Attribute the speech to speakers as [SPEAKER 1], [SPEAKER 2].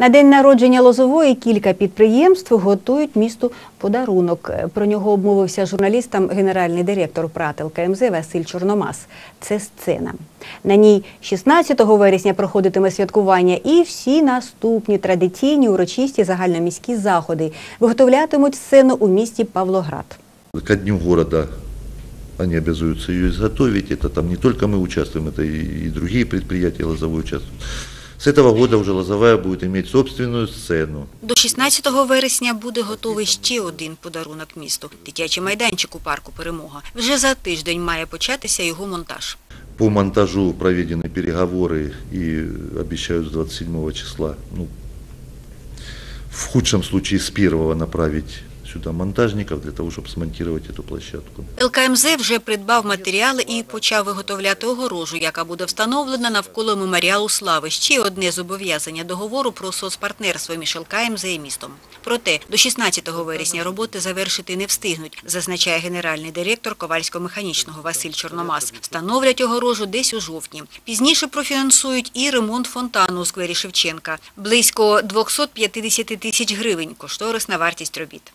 [SPEAKER 1] На день народження Лозової кілька підприємств готують місту подарунок. Про нього обмовився журналістам генеральний директор ПРАТ ЛКМЗ Василь Чорномас. Це сцена. На ній 16 вересня проходитиме святкування і всі наступні традиційні урочисті загальноміські заходи виготовлятимуть сцену у місті Павлоград.
[SPEAKER 2] Ко дню города они обязуются ее изготовить. Это там не только мы участвуем, это и, и другие предприятия лозовые участвуют. С этого года уже лозовая будет иметь собственную сцену.
[SPEAKER 3] До 16 вересня буде готовий ще один подарунок місту – дитячий майданчик у парку «Перемога». Вже за тиждень має початися його монтаж.
[SPEAKER 2] По монтажу проведены переговоры и обещают с 27 числа, ну, в худшем случае с первого направить сюда монтажников для того, чтобы смонтировать эту площадку.
[SPEAKER 3] ЛКМЗ вже придбав матеріали і почав виготовляти огорожу, яка буде встановлена навколо меморіалу слави. Ще одне зобов'язання договору про соцпартнерство між ЛКМЗ і містом. Проте до 16 вересня роботи завершити не встигнуть, зазначає генеральний директор Ковальсько-механічного Василь Чорномас. Встановлять огорожу десь у жовтні. Пізніше профінансують і ремонт фонтану у сквері Шевченка. Близько 250 тисяч гривень – кошторисна вартість робіт.